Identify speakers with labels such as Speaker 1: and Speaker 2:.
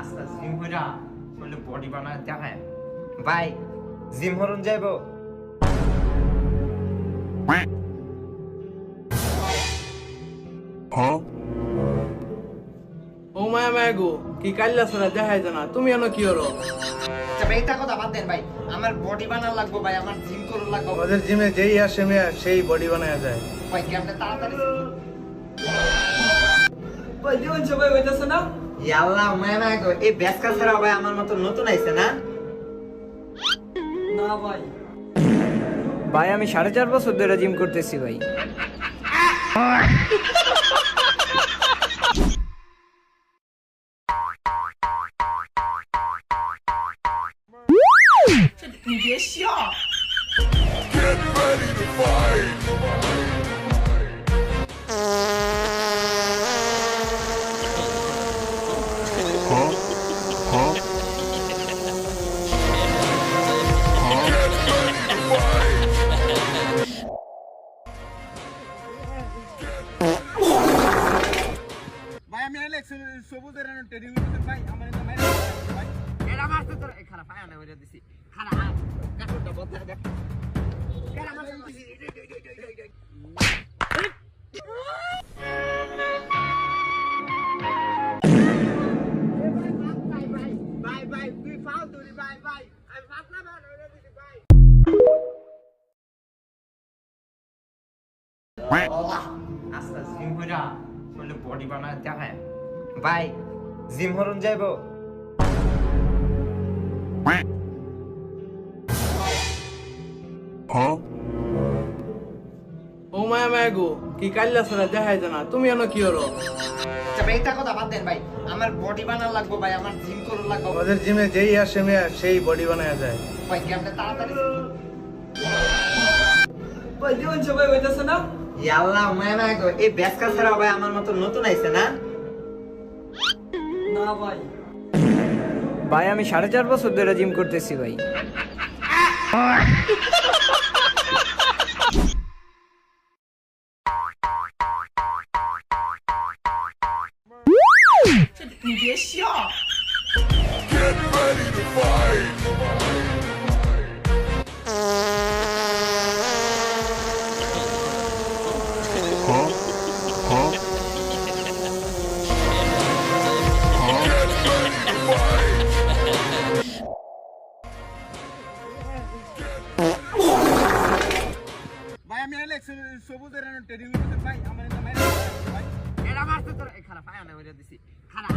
Speaker 1: আস্তে জিম হইরা বলে বডি বানায় দেখায়। ভাই জিম হরুন যাইবো।
Speaker 2: ও মায়া মায়া গো কি কাল্লা দেখাই জানা তুমি এনো কি হরো?
Speaker 1: আচ্ছা এটা কথা বাদ দেন ভাই। আমার বডি বানার লাগবো ভাই আমার জিম করুন লাগবো।
Speaker 2: আমাদের জিমে যেই আসে মেয়া সেই বডি বানায় যায়।
Speaker 1: ভাই তাড়াতাড়ি
Speaker 3: ভাই জীবন সবাই হইতেছে না?
Speaker 1: ইয়াল্লাহ মায়া মায়া গো এই ব্যাসকা ছাড়া ভাই আমার মতো নতুন আইছে না?
Speaker 3: না ভাই।
Speaker 4: ভাই আমি সাড়ে চার বছর ধরে জিম করতেছি ভাই।
Speaker 2: ভাই আমি এলে সবুজ এর ট্রেনিং ভাই আমার এটা মাইরে ভাই
Speaker 1: এটা মারতে তোর। এই খারাপ আয়া না হইরা দিছি। খারাপ আ কাকুটা বদলা দেখ। কেন আমার ভাই ভাই তুই ফাল তুই ভাই ভাই আমি পাতলা ভাই হইরা দিছি ভাই আস্তে জিম বলে বডি বানায় দেখায়। ভাই জিম হরুন যাইবো?
Speaker 2: ও মায়া মায়া গো কি কাল্লা ছাড়া দেখাই জানা তুমি এনো কি
Speaker 1: আচ্ছা কথা বাদ দেন ভাই আমার বডি বানার লাগবো ভাই আমার জিম করুন লাগবো।
Speaker 2: আমাদের জিমে যেই আসে মেয়া সেই বডি বানায় যায়।
Speaker 1: ভাই কি আপনি তাড়াতাড়ি
Speaker 3: ভাই জীবন সবাই হইতেছে না?
Speaker 1: ইয়াল্লাহ মায়া মায়া গো এই ব্যাসকা ছাড়া ভাই আমার মতো নতুন আইছে না?
Speaker 3: না ভাই।
Speaker 4: ভাই আমি সাড়ে চার বছর ধরে জিম করতেছি ভাই।
Speaker 2: ভাই আমি এলে সবুজ এর ট্রেনিং ভাই আমার এটা মাইরা ভাই
Speaker 1: এটা মারতে তোর খারাপ আয় না দিছি। খারাপ